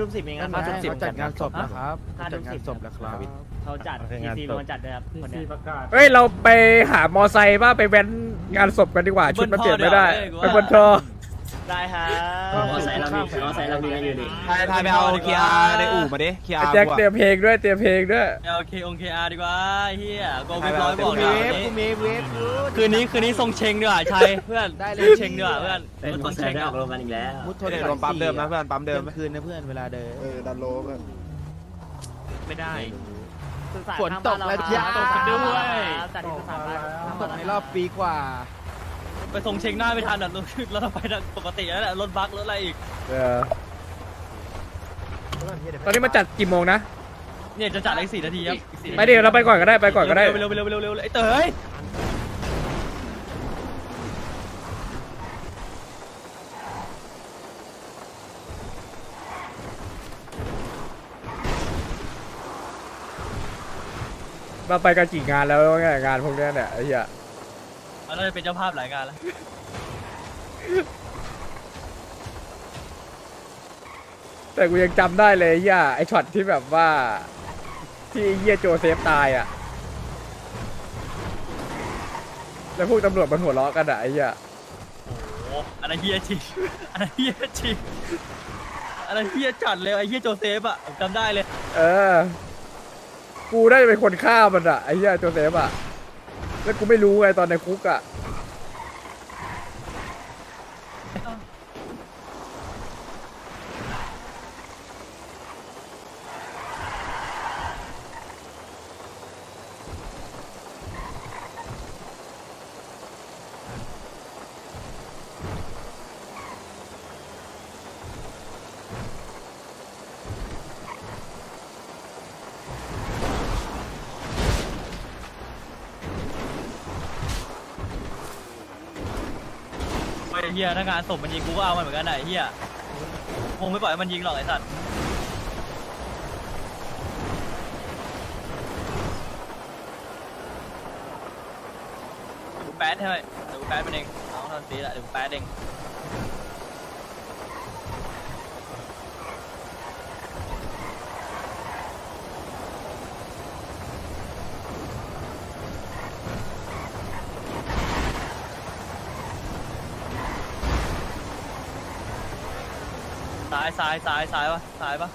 ทุ่มสิบเองครับเขาทุ่มสิบจัดงานศพนะครับห้าจัทุ่ดมงาสินบศพนะครับเขาจัดโอเคทีงานซีศพเป็นคนจัดนะครับคนเนี้ย เฮ้ย เราไปหามอไซค์ป่ะ ไปแว้นงานศพกันดีกว่า ชุดมันเปลี่ยนไม่ได้ ไปบนทอ ได้ครับมอไซค์เรามีมอไซค์เรามีกันอยู่ดิทายทายไปเอาเคียร์ในอู่มาดิเคียร์แจ็คเตรียมเพลงด้วยเตรียมเพลงด้วยโอเคองเคอาร์ดีกว่าเฮียโกใครวิบไปร้อเอายเต็บมอกเวเดี๋ยวฟนี้กูมีเวฟอยู่คืนนี้คืนนี้ทรงเชงดีกว่าชัยเพื่อนได้เลยทรงเชงดีกว่าเพื่อนเป็นรถมทอรงไซเชค์งได้ออะอกโรงกันอีกแล้วมุดโทเดี๋ยวรวมปั๊มเดิมนะเพื่อนปั๊มเดิมคืนนะเพื่อนเวลาเดินเออดันโลกันไม่ได้ฝนตกแล้วจ้าตกกันด้วยจัดที่สามบ้านตกในรอบปีกว่า ไปทรงเชงหน้าไม่ทันอะรถรถไปปกติแล้วแหละรถบัสรถอะไรอีก เออตอนนี้มันจัดกี่โมงนะ เนี่ยจะจัดอีกสี่นาทีครับอีกสี่นาทีไปดิเราไปก่อนก็ได้ไปก่อนก็ได้ เร็วเร็วเร็วเร็วเร็วเร็วไอ้เต๋ยเราไปกันกี่งานแล้ววะเนี่ยงานพวกเนี้ยเนี่ยไอ้เหี้ย เราจะเป็นเจ้าภาพหลายงานแล้วแต่กูยังจำได้เลยไอ้เหี้ยไอ้ช็อตที่แบบว่า ที่ไอ้เหี้ยโจเซฟตายอะ แล้วพวกตำรวจมันหัวเราะกันอะไอ้เหี้ยโอ้อันนั้นเฮียจริงอันนั้นเฮียจริงอันนั้นเฮียจัดเลยไอ้เฮียโจเซฟอะผมจำได้เลย เออ กูได้เป็นคนฆ่ามันอะไอ้เหี้ยโจเซฟอะ แล้วกูไม่รู้ไงตอนในคุกอะ ฮียถ้างานศพมันยิงกูก็เอามันเหมือนกันนะไอ้เฮียคงไม่ปล่อยให้มันยิงหรอกไอ้สัตว์เดี๋ยวกูแป๊ดให้เดี๋ยวกูแป๊ดมันเองเอาทำซีละเดี๋ยวกูแป๊ดเอง ซ้ายซ้ายซ้ายซ้ายวะซ้ายปะ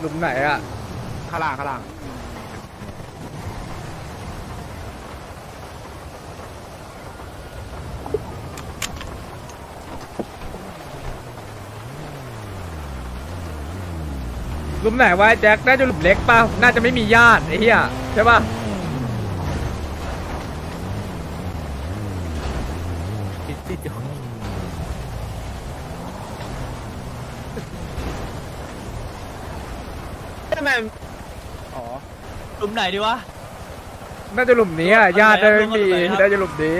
หลุมไหนอะข้างล่างข้างล่างหลุมไหนวะไอ้แจ็คน่าจะหลุมเล็กป่ะน่าจะไม่มีญาติไอ้เหี้ยใช่ป่ะ อ๋อ ห ลุมไหนดีวะ น่าจะหลุมนี้อะญาติน่าจะไม่มีหลุมไหนครับ น่าจะหลุมนี้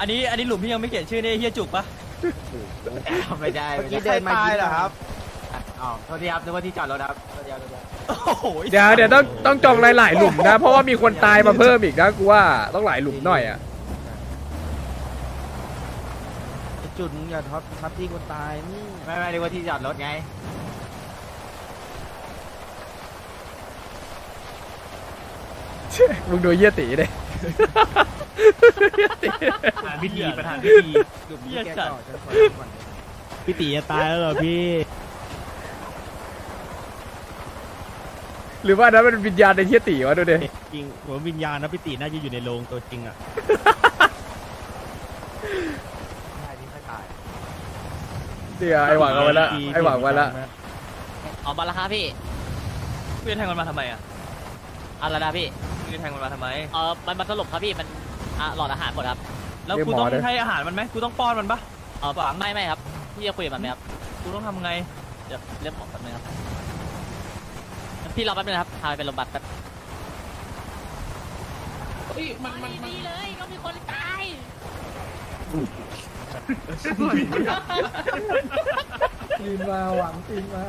อันนี้อันนี้หลุมที่ยังไม่เขียนชื่อนี่เฮียจุกปะไม่ได้เมื่อกี้เดินมาตายเหรอครับอ๋อโทษทีครับนึกว่าที่จอดรถครับโทษทีครับโทษทีครับโอ้โหเดี๋ยวเดี๋ยวต้องต้องจองหลายๆหลุมนะ เพราะว่ามีคนตายมาเพิ่มอีกนะกูว่าต้องหลายหลุมหน่อยอะจุดมึงอย่าท็อปทับที่คนตายนี่ไม่ไม่นึกว่าที่จอดรถไง มึงดูเยี่ยตีเลยพิธีประธานพิธีหลุมนี้แกก่อนฉันขอก่อนพี่ตีจะตายแล้วเหรอพี่หรือว่าอันนั้นเป็นวิญญาณในเยี่ยตีวะดูดิจริงผมวิญญาณนะพี่ตีน่าจะอยู่ในโรงตัวจริงอะได้นี่ค่อยตายเดี๋ยวไอหวังเอาไว้ละไอหวังไว้ละออกมาแล้วครับพี่พี่จะแทงมันมาทำไมอะ อะไรนะพี่พี่จะแทงมันมาทำไม เออมันมันสลบครับพี่ มันอะหลอดอาหารหมดครับ แล้วกูต้องให้อาหารมันไหมกูต้องป้อนมันปะเออไม่ไม่ครับ พี่จะคุยกับมันไหมครับ กูต้องทำไง เดี๋ยวเรียกหมอแป๊บนึงครับ พี่รอแป๊บนึงนะครับพาไปเป็นโรงพยาบาลแป๊บดีเลยก็มีคนตายตีนมาหวังตีนมา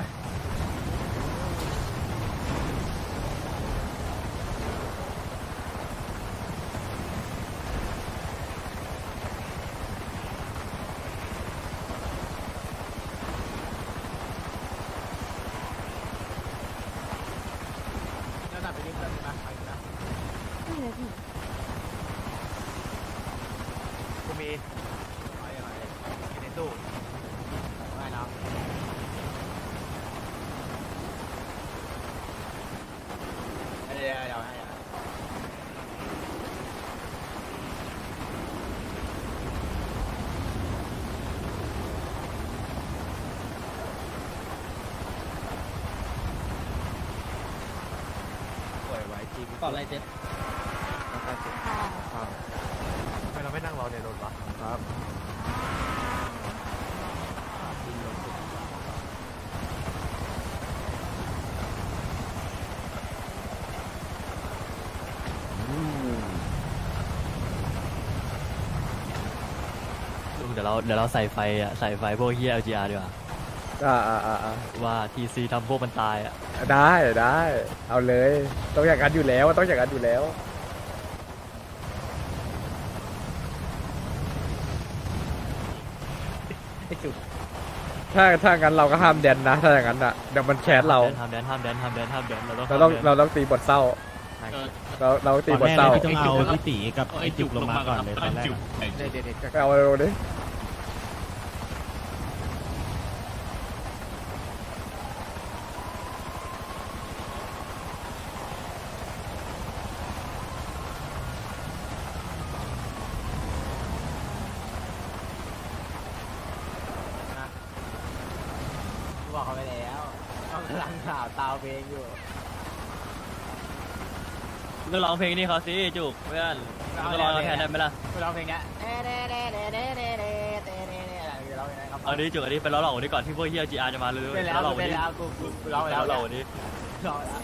ตู้ไม่น้องเดี๋ยวเดี๋ยวให้ ปล่อยไว้จริง ก่อนไรเจ็บทำไมเราไม่นั่งรอในรถวะครับลุงเดี๋ยวเราเดี๋ยวเราใส่ไฟอะใส่ไฟพวกเฮีย LGR ดีกว่าอ่าอ่าอ่าอ่าว่า TC ทำพวกมันตายอะ ได้ได้ เอาเลย ต้องอย่างนั้นอยู่แล้วต้องอย่างนั้นอยู่แล้วถ้าถ้างั้นเราก็ห้ามแดนนะ ถ้าอย่างนั้นอะเดี๋ยวมันแคสเราห้ามแดนห้ามแดนห้ามแดนห้ามแดนเราต้องเราต้องห้มแดนเราต้องตีบทเศร้า เราเราตีตอนบทแรกเศร้าเลยพี่ต้องเอาพี่ตีกับไอ้จุกลงมาก่อนเลยตอนแรกอะเด็ดเด็ดเด็ดไปเอาเร็วดิ บอกเขาไปแล้วเขากำลังข่าวตาวเพลงอยู่ ก็ร้องเพลงนี้เขาสิจุกเพื่อนก็ร้องแทนได้ไหมล่ะไปร้องเพลงเนี้ยเด้เด้เด้เด้เด้เด้เด้เด้เด้อะไรร้องยังไงครับเอาดิจุกอันนี้เป็นร้องหลอกวันนี้ก่อนที่พวกเฮีย GR จะมาเลยเป็นแล้วร้องหลอกวัเป็นนี้แล้วกูกูกูร้องไปร้แล้อวหลอกวันนี้ร้องแล้ว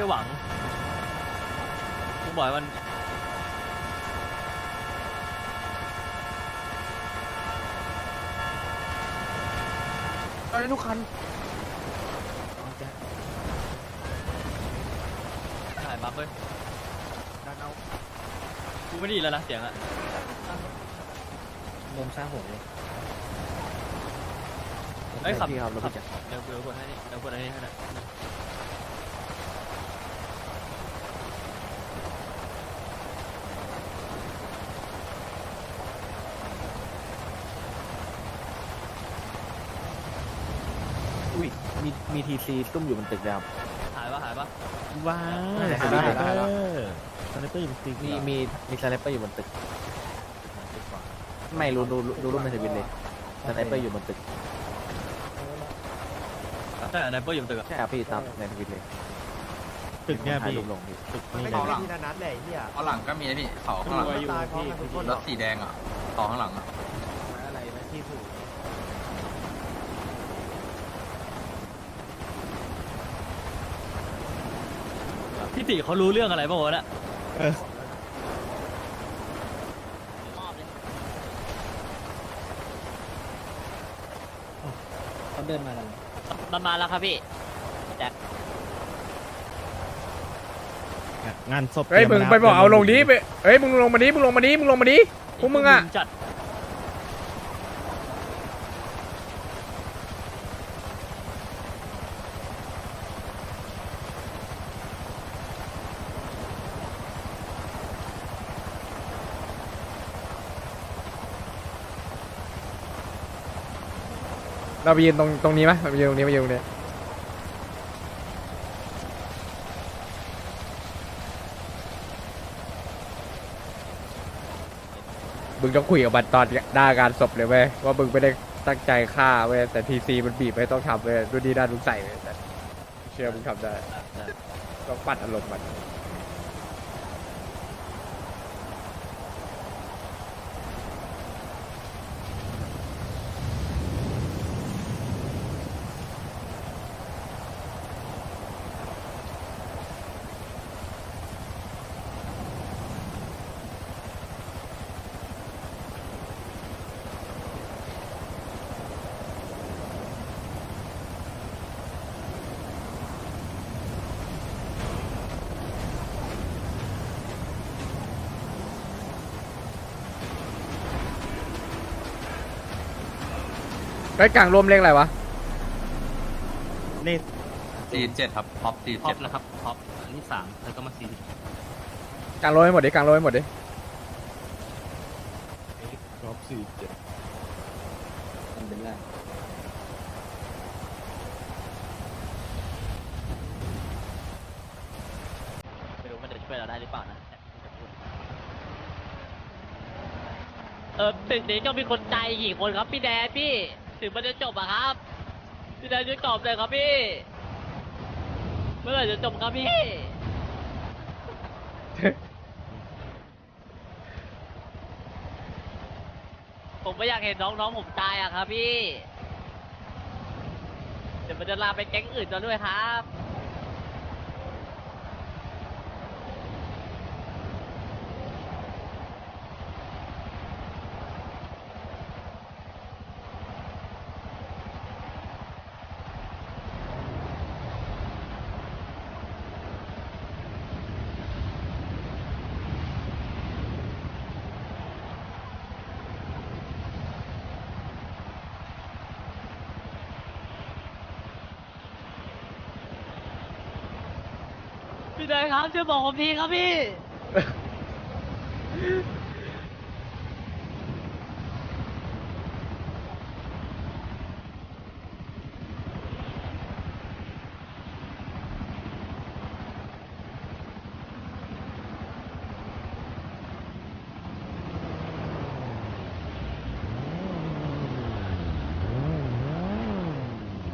ไม่ได้หวังกูบอกให้มันเอาเลยทุกคันถ่ายมาเพื่อนดันเอากูไม่ได้ยินแล้วนะเสียงอะนมซ่าหงเลยเอ้ยขับพี่ครับรถขับพี่จักร เดี๋ยวกูเดี๋ยวกดให้นี่เดี๋ยวกดให้นี่ให้หน่อย อุ้ย มีมีทีซีตุ้มอยู่บนตึกแล้วหายปะหายปะ ว้าวได้สได้ไนได้เปอได้ร์สไนเปอร์อยู่ติ๊กมีมีมีสไนเปอร์อยู่บนตึก ไม่รู้ดูดูรูปในทวิตเลยสไนเปอร์อยู่บนตึกใช่ไหนเปอร์อยู่บนตึกอะใช่ครับพี่ตามในทวิตเลยตึกเนี่ยถ่ายพี่รูปลงพี่ตึกนี่ไม่เลเอายหลังที่นัดแหละเฮียเอาหลังก็มีนะพี่เขาข้างหลังตายพร้อมกันทุกคนรถสีแดงอะต่อข้างหลังอะ อะไรนะที่ถูก พี่ ติเขารู้เรื่องอะไรบ้างวะเนี่ยเขาเดินมากันมันมาแล้วครับพี่งานศพเฮ้ยตมึรีงยไปบอกเอาลงดินี้ไปเฮ้ยมึงลงมานี้มึงลงมานี้มึงลงมานี้พวกมึงอะจัด เราไปยืนตรงตรงนี้ไหมมายืนตรงนี้มายืนตรงนี้มึงต้องคุยกับมันตอนหน้าการศพเลยเว้ยว่ามึงไม่ได้ตั้งใจฆ่าเว้ยแต่ทีซีมันบีบไม่ต้องทำเว้ยดูดีด้านมึงใส่เว้ยแต่เชื่อมึงทำได้ต้องปัดอารมณ์มัน ไอ้ยกลางร่มเลขอะไรวะ เลขสี่เจ็ดครับท็อปสี่ท็อเจ็ปดนะครับท็อปอันที่สามแล้วก็มาสี่กลางร่มให้หมดดิ กลางร่มให้หมดดิ รอบสี่เจ็ดไม่รู้มันจะช่วยเราได้หรือเปล่านะเออตึกนี้ก็มีคนใจกี่คนครับพี่แดนพี่ ถึงมันจะจบอะครับพี่แดนช่วยตอบเลยครับพี่ เมื่อไหร่จะจบครับพี่ ผมไม่อยากเห็นน้องๆผมตายอะครับพี่ เดี๋ยวมันจะลามไปแก๊งอื่นแล้วด้วยครับ พี่ครับช่วยบอกผมทีครับพี่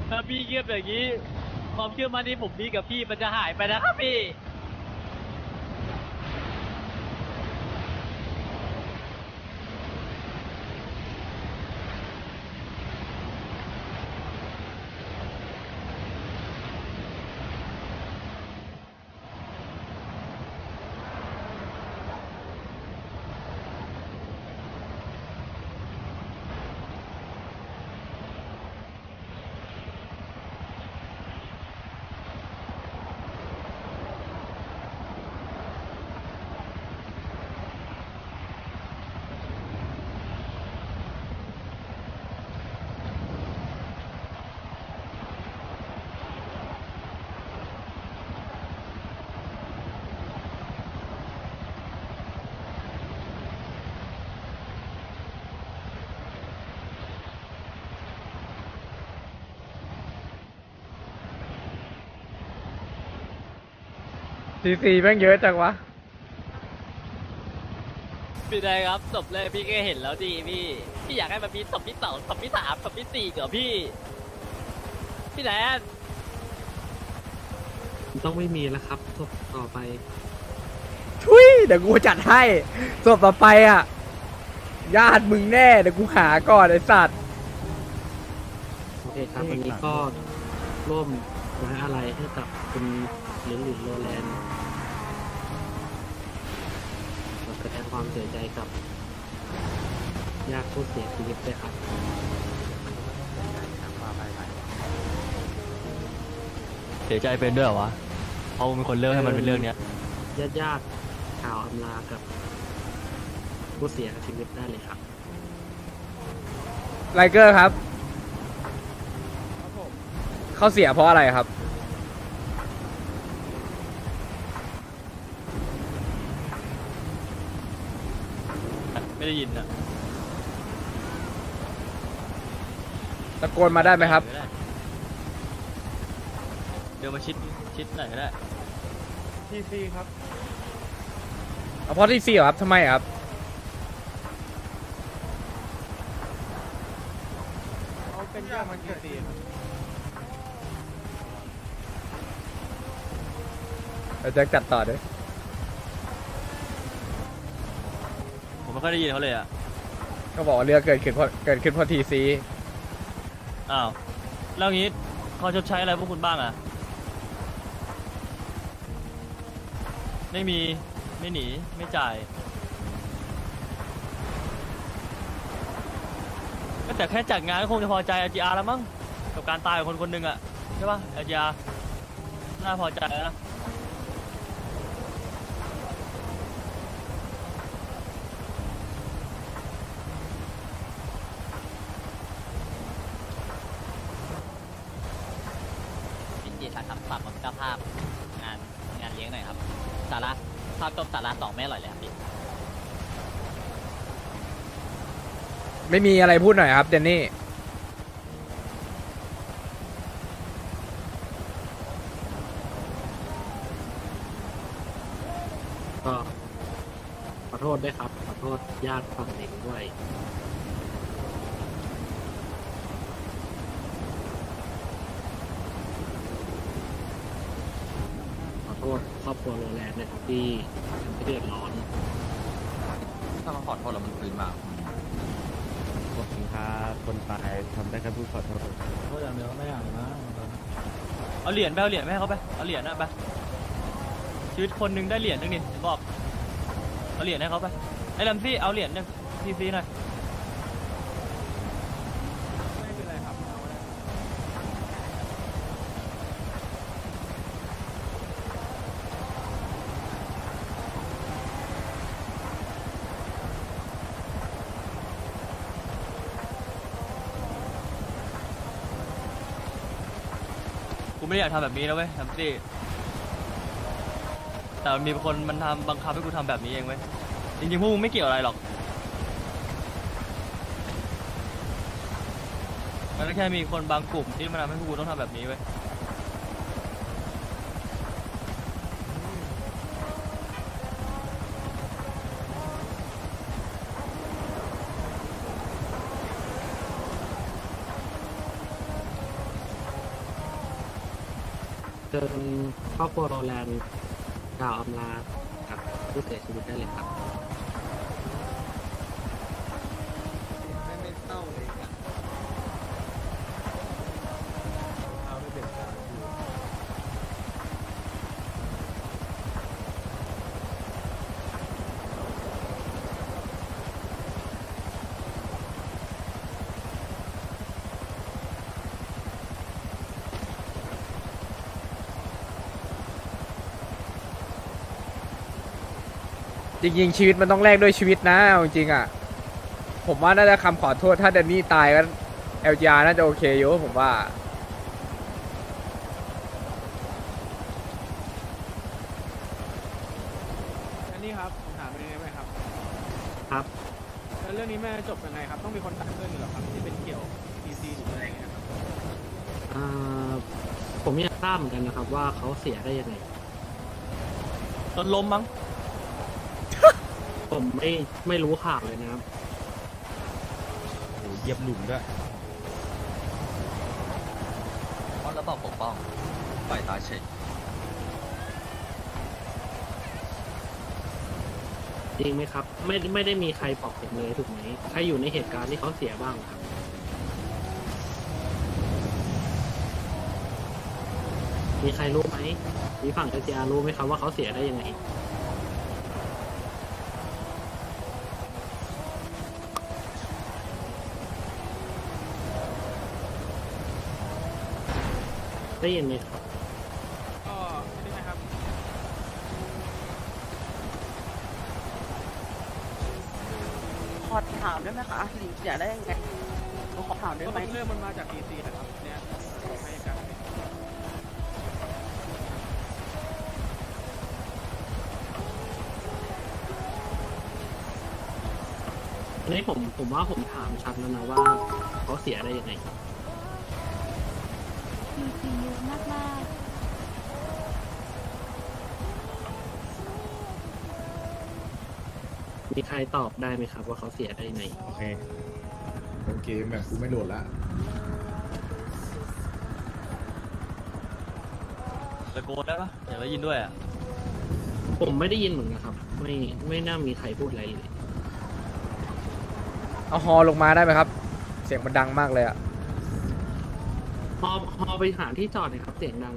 ถ้าพี่เงียบอย่างนี้ ความเชื่อมั่นที่ผมมีกับพี่มันจะหายไปนะครับพี่ ทีซีแม่งเยอะจังวะ พี่แดงครับศพแรกพี่ก็เห็นแล้วดีพี่ พี่อยากให้มันมีศพที่สองศพที่สามศพที่สี่เหรอพี่ พี่แดนต้องไม่มีแล้วครับทบต่อไป ทุยเดี๋ยวกูจัดให้ศพต่อไปอะ ญาติมึงแน่ เดี๋ยวกูหาก่อนไอ้สัตว์ โอเคครับวันนี้ก็ร่วมไว้อะไรให้กับคุณเหลืองหลินโรแลนด์ ความเสียใจกับญาติผู้เสียชีวิตด้วยครับเสียใจเป็นด้วยเหรอวะเขาเป็นคนเลือกให้มันเป็นเรื่องเนี้ย ญาติญาติๆข่าวอำลากับ ผู้เสียชีวิตได้เลยครับ ไลเกอร์ครับ เขาเสียเพราะอะไรครับ ไม่ได้ยินอะตะโกนมาได้ไหมครับ เดี๋ยวมาชิดชิดหน่อยก็ได้ทีซีครับ เอาเพราะที่สี่เหรอครับทำไมครับ เขาเป็นญาติมันทีซีครับเราจะจัดต่อด้วย ไม่ค่อยได้ยินเขาเลยอะ ก็บอกว่าเรื่องเกิดขึ้นเพราะเกิดขึ้นเพราะทีซีอ้าว แล้วงี้เขาชดใช้อะไรพวกคุณบ้างอะ ไม่มี ไม่หนี ไม่จ่ายก็แต่แค่จัดงานก็คงจะพอใจ LGR แล้วมั้ง กับการตายของคนคนหนึ่งอะ ใช่ป่ะ LGR น่าพอใจแล้วนะ พี่จีทักคำปรับกับเจ้าภาพงานงานเลี้ยงหน่อยครับ สาระภาพต้มสาระสองไม่อร่อยเลยครับพี่ ไม่มีอะไรพูดหน่อยครับเจนนี่ ก็ขอโทษด้วยครับ ขอโทษญาติฝั่งเด็กด้วย ขอโทษครอบครัวโรแลนด์นะครับที่ทำให้เดือดร้อน ถ้ามาขอโทษแล้วมันฟื้นมา ขอบคุณครับคนตายทำได้แค่พูดขอโทษพูดอย่างเดียวไม่อยากนะเอาเหรียญไปเอาเหรียญไปให้เขาไปเอาเหรียญนะไปชีวิตคนหนึ่งได้เหรียญหนึงนี่บอกเอาเหรียญให้เขาไปไอ้ลำซี่เอาเหรียญนึงทีซีหน่อย ไม่ได้อยากทำแบบนี้นะเว้ยลำซี่แต่มันมีคนมันทำบังคับให้กูทำแบบนี้เองเว้ยจริงๆพวกมึงไม่เกี่ยวอะไรหรอก มันก็แค่มีคนบางกลุ่มที่มันทำให้พวกกูต้องทำแบบนี้เว้ย ครอบครัวโรแลนด์กล่าวอำลากับผู้เสียชีวิตได้เลยครับ จริงๆชีวิตมันต้องแลกด้วยชีวิตนะเอาจริงๆอะ ผมว่าน่าจะคำขอโทษถ้าแดนนี่ตายก็ LGR น่าจะโอเคอยู่ผมว่า อันนี้ครับผมถามเป็นยังไงไหมครับ ครับ แล้วเรื่องนี้แม่จบยังไงครับ ต้องมีคนตัดเรื่องนี้หรอครับที่เป็นเกี่ยว PC หรืออะไรอย่างเงี้ยครับอ่าผมอยากทราบเหมือนกันนะครับว่าเขาเสียได้ยังไง จนล้มมั้ง ผมไม่ไม่รู้ข่าวเลยนะครับ โอ้โหเหยียบหลุมด้วยเพราะระบอบปกป้องฝ่ายตาเฉยจริงไหมครับ ไม่ไม่ได้มีใครบอกผมเลยถูกไหมใครอยู่ในเหตุการณ์ที่เขาเสียบ้างครับ มีใครรู้ไหมมีฝั่งเอจีอารู้ไหมครับว่าเขาเสียได้ยังไง ได้ยินไหมครับ ก็นี่นะครับขอถามได้ไหมคะหลิงเสียได้ยังไงหนูขอถามได้ไหมเรื่องมันมาจาก PC นะครับเนี่ยให้การอันนี้ผมผมว่าผมถามชัดแล้วนะว่าเขาเสียได้ยังไง ทีเยอะมากมีใครตอบได้ไหมครับ ว่าเขาเสียได้ไหนโอเคโอเคแบบกูไม่โหลดละตะโกนได้ปะอยากได้ยินด้วยอะผมไม่ได้ยินเหมือนกันครับ ไม่ไม่น่ามีใครพูดอะไรเลยเอาฮอลงมาได้ไหมครับ เสียงมันดังมากเลยอะ พอพอไปหาที่จอดหนะครับเสียงดัง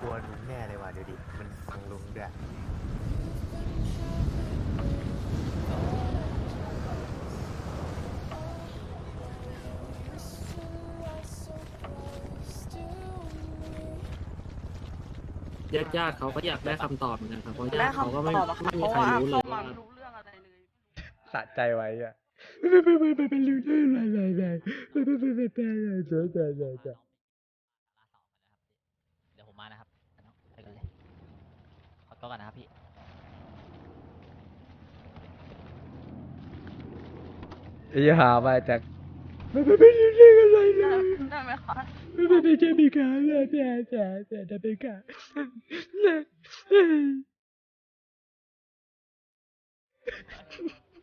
กลัวลุงแน่เลยว่ะเดี๋ยวดิ มันฟังลุงด้วยญาติญาติๆเขาก็อยากได้คำตอบเหมือนกันครับเพราะญาและติเขาก็คำไม่ตอบอะค่ะไม่เพมีราะใครว่ารู้เลเข้ายมาว่าไม่รู้เรื่องอะไรเลยสะใจไว้อะไม่ไม่ไม่ไม่ เดี๋ยวผมมานะครับไปกันเลยขอตัวก่อนนะครับพี่ ไอ้ห่ามาจากไม่ไม่ไม่รู้เรื่องอะไรเลได้ยได้ไหมคะไม่ไม่ไม่ใช่มีการเลยแต่แต่แต่แต่เป็นการ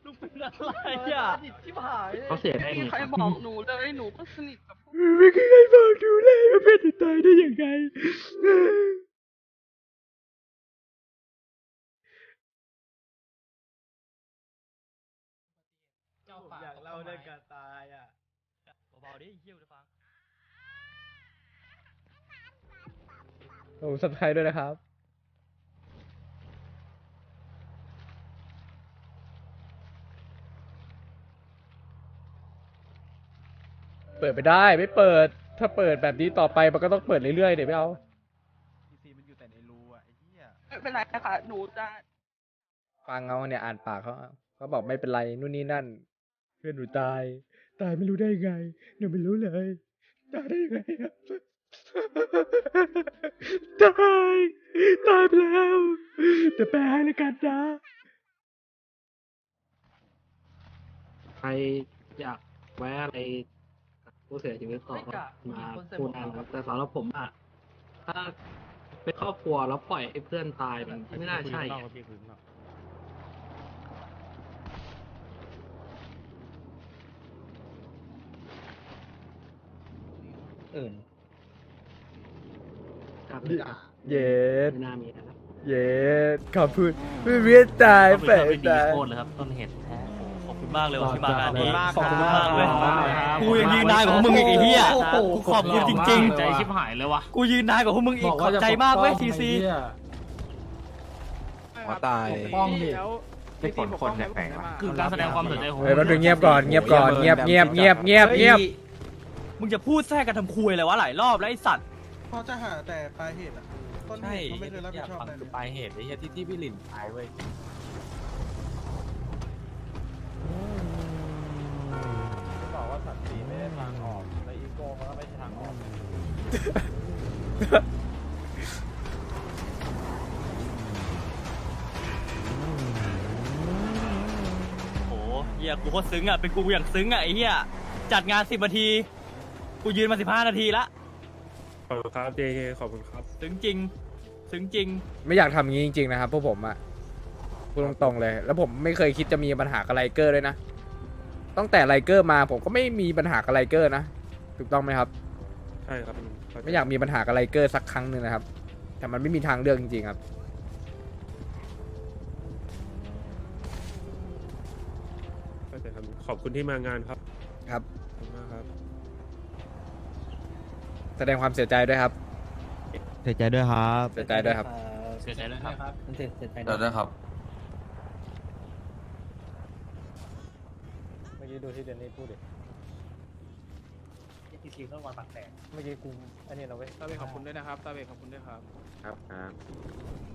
ลูกเป็นอะไรอะที่ผายเขาเสียได้ไม่มีไงใครครับบอกหนูเลยหนูก็สนิทกับพวกไม่เคยบอกดูเลยว่าเป็นตายได้ยังไงอยากเล่าเรื่องการตายอะเบาๆดิเฮี้ยวจะฟังโอ้สับไครด้วยนะครับ เปิดไม่ได้ไม่เปิด ถ้าเปิดแบบนี้ต่อไปมันก็ต้องเปิดเรื่อยๆเดี๋ยวไม่เอาไม่เป็นไรค่ะหนูจะฟังเอาเนี่ยอ่านปากเขาเอาเขาบอกไม่เป็นไรนู่นนี่นั่น เพื่อนหนูตาย ตายไม่รู้ได้ไงหนูไม่รู้เลยตายได้ยังไงอะตายตายไปแล้วแต่แปลให้ละกันนะใครอยากแวะอะไรกับ ผู้เสียชีวิตต่อก็มาพูดได้นะครับแต่สำหรับผมอะถ้าเป็นครอบครัวแล้วปล่อยให้เพื่อนตายมันไม่น่าใช่อะอื่นครับเย็ดไม่น่ามีนะครับ เย็ดขอบคุณไม่เวียนตายแปลกตายโคตรเลยครับต้นเหตุแท้ขอบคุณ มากเลยว่ะที่มางานนี้ขอบคุณมากเลยขอบคุณมากเลยครับกูยังยืนนานกว่าพวกมึงอีกไอ้เหี้ยกูขอบคุณจริงใจชิบหายเลยวะๆกูยืนนานกว่าพวกมึงอีกขอบใจมากเว้ยทีซีหัวตายป้องดิแล้วไม่ผลคนแปลกคือการแสดงความสนใจของเฮ้ยแป๊บนึงเงียบก่อนเงียบก่อนเงียบเงียบเงียบเงียบเงียบมึงจะพูดแทรกกันทำคุยอะไรวะหลายรอบแล้วไอ้สัตว์เขาจะหาแต่ปลายเหตุอะต้นเหใช่ตุเขาไม่เคยรับผิดชอบอะไรเลยปลายเหตุไอ้เหี้ยที่ที่พี่หลินตายเว้ย บอกว่าสัตว์สีไม่ได้ทางออกแล้วอีโก้มันก็ไม่ใช่ทางออกโอ้โหเฮียกูโคตรซึ้งอะ เป็นกูอย่างซึ้งอะไอ้เฮียจัดงานสิบนาที กูยืนมาสิบห้านาทีละ ขอบคุณครับ JK ขอบคุณครับ ซึ้งจริง ซึ้งจริง ไม่อยากทำอย่างนี้จริงๆนะครับพวกผมอะพูดตรงๆเลย แล้วผมไม่เคยคิดจะมีปัญหากับไลเกอร์เลยนะ ตั้งแต่ไลเกอร์มาผมก็ไม่มีปัญหากับไลเกอร์นะถูกต้องไหมครับ ใช่ครับไม่อยากมีปัญหากับไลเกอร์สักครั้งหนึ่งนะครับ แต่มันไม่มีทางเลือกจริงๆครับ เข้าใจครับขอบคุณที่มางานครับครับ ขอบคุณมากครับ แสดงความเสียใจด้วยครับ เสียใจด้วยครับ เสียใจด้วยครับ เสียใจด้วยครับมันเสียเสียใจเดี๋ยวนะครับ เมื่อ กี้ดูที่เดนนี่พูดดิทีซีต้องวางปากแตกเมื่อกี้กูอันนี้เราเว้ยตาเบขอบคุณด้วยนะครับตาเบขอบคุณด้วยครับครับครับ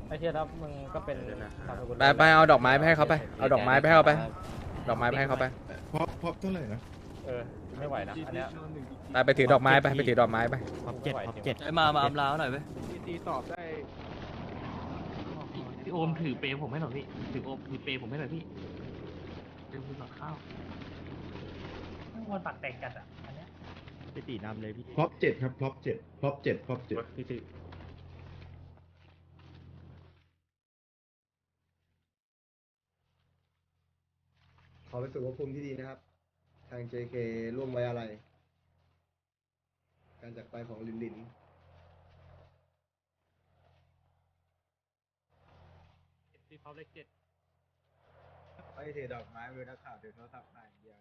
ไอเทียครับมึงก็เป็นนามสกุลไปไปเอาดอกไม้ไปให้เขาไป เอาดอกไม้ไปให้เขาไป ดอกไม้ไปให้เขาไป พอพอเท่าไหร่นะเออไม่ไหวนะอันเนี้ยไปไปถือดอกไม้ไปไปถือดอกไม้ไปขอบเจ็ดขอบเจ็ดไอ้มา มาอำลาหน่อยเว้ยทีซีตอบได้พี่โอมถือเปรย์ผมให้หน่อยพี่ ถือโอมถือเปรย์ผมให้หน่อยพี่เดี๋ยวคุณตักข้าว วางปากแตกจัดอะอันเนี้ยพี่ตีนำเลยพี่พร็อพเจ็ดครับพร็อพเจ็ดพร็อพเจ็ดพร็อพเจ็ดขอเป็นสุภภูมิที่ดีนะครับ ทาง JK ร่วมไว้อะไร การจากไปของลินลินที่เขาเลขเจ็ด ไม่ถือดอกไม้เวลาข่าวถือโทรศัพท์นายเดียว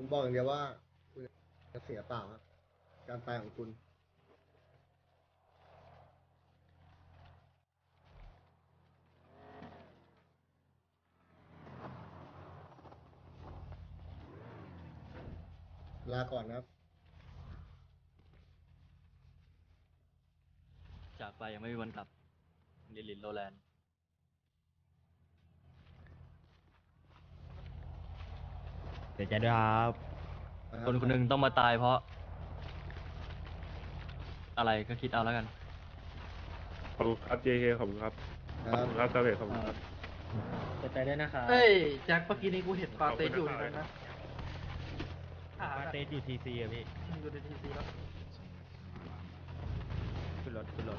ผมบอกอย่างเดียวว่า คุณจะเสียเปล่าครับ การไปของคุณลาก่อนครับ จากไปยังไม่มีวันกลับลิลินโรแลนด์ เสียใจด้วยครับ คนคนหนึ่งต้องมาตายเพราะ อะไรก็คิดเอาแล้วกัน ขอบคุณครับ JK ขอบคุณครับครับครับซาเวขอบคุณครับใจด้วยนะครับเฮ้ยแจ็คเมื่อกี้นี้กูเห็นปาเต้อยู่ในนั้นนะปาเต้อยู่ทีซีอะพี่อยู่ในทีซีแล้วขึ้นรถขึ้นรถ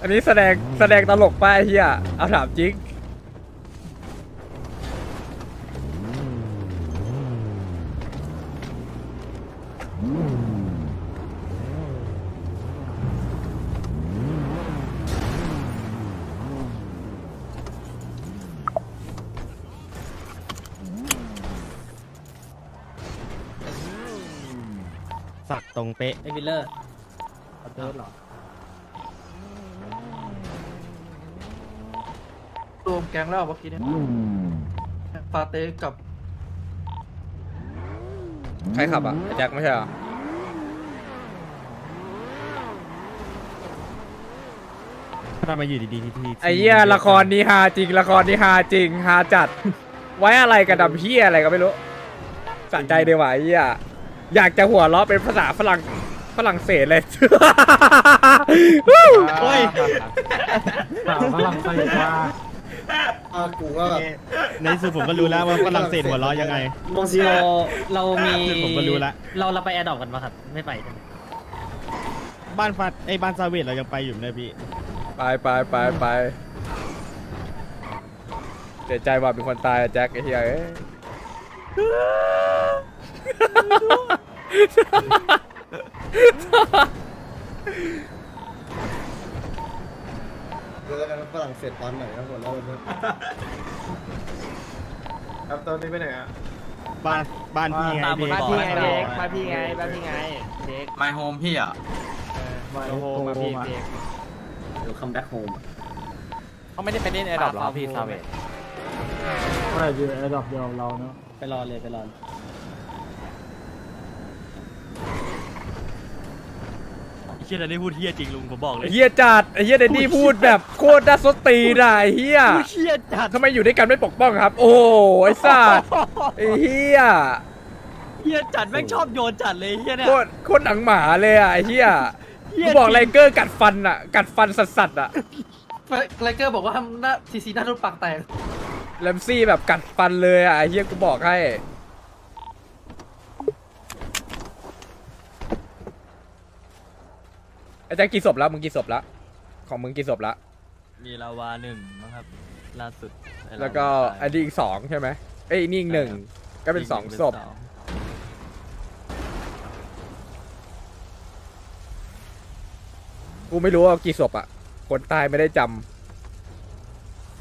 อันนี้แสดงแสดงตลกป้าไอ้เฮียเอาถามจริง ตรงเป๊ะไอ้วิลเลอร์รวมแก๊งแล้วเมื่อกี้เนี่ยปาเต้กับใครขับอะไอ้แจ็คไม่ใช่เหรอถ้ามาอยู่ดีๆทีทีไอ้เหี้ยละครนี้ฮาจริงละครนี้ฮาจริงฮาจัด ไว้อะไรกับดำเหี้ยอะไรก็ไม่รู้สะใจดีว่ะไอ้เหี้ย อยากจะหัวเราะเป็นภาษาฝรั่งฝรั่งเศสเลย โอ้ยสาวฝรั่งเศสว่าอากูก็แบบในที่สุดผมก็รู้แล้วว่าฝรั่งเศสหัวเราะยังไงมงซิโอเรามีผมก็รู้ละ เราเราไปแอร์ดรอปกันปะครับ ไม่ไปใช่ไหมบ้านฟัดไอ้บ้านซาเวตเรายังไปอยู่เลยพี่ไปไปไปไปเสียใจว่าเป็นคนตายอะแจ็คไอ้เหี้ยเอ้ย เจอกันฝรั่งเศสตอนไหนครับผมแล้ววันนี้ครับตอนนี้ไปไหนอะ บ้านบ้านพี่ไงตามพี่บทพี่บาไงทเด็กมาพี่ไงมาพี่ไงเด็ก My home พี่อะโอ้โหมาพี่เด็กเดี๋ยวคัมแบ็คโฮมเขาไม่ได้ไปเล่นแอร์ดรอปหรอพี่ซาเวตอะไรอยู่ไอ้ดอกเดียวเราเนาะไปรอเลยไปรอ ไอ้ เชี่ยนันนี่พูดเฮียจริงลุงผมบอกเลไอ้ยเหี้ยจัดไอ้เหี้ยเดนนี่พูดแบบโคตรน่าสดตีนอะไอ้เหี้ยเฮียจัดทำไมอยู่ด้วยกันไม่ปกป้องครับ โอ้โหไอ้สัสไอ้เหี้ยเฮียจัดแม่งชอบโยนจัดเลยเฮียเนี่ยโคตรโคตรหนังหมาเลยอะไอ้เหี้ยเหี้กูยบอกจริงไลเกอร์กัดฟันอะ กัดฟันสัสๆอะไลเกอร์บอกว่าหน้าทีซีหน้ารุ่นปากแตกแลมซี่แบบกัดฟันเลยอะไอ้เหี้ยกูบอกให้ ไอ้แจ็คกี่ศพแล้วมึงกี่ศพแล้วของมึงกี่ศพแล้วมีลาวาหนึ่งมั้งครับล่าสุดไอ้าาแล้วก็ตายอันนี้อีกสองใช่ไหมเอ้ยนี่อีกหนึ่งก็เป็นสองศพเป็นสองกูไม่รู้ว่ากี่ศพอะคนตายไม่ได้จำ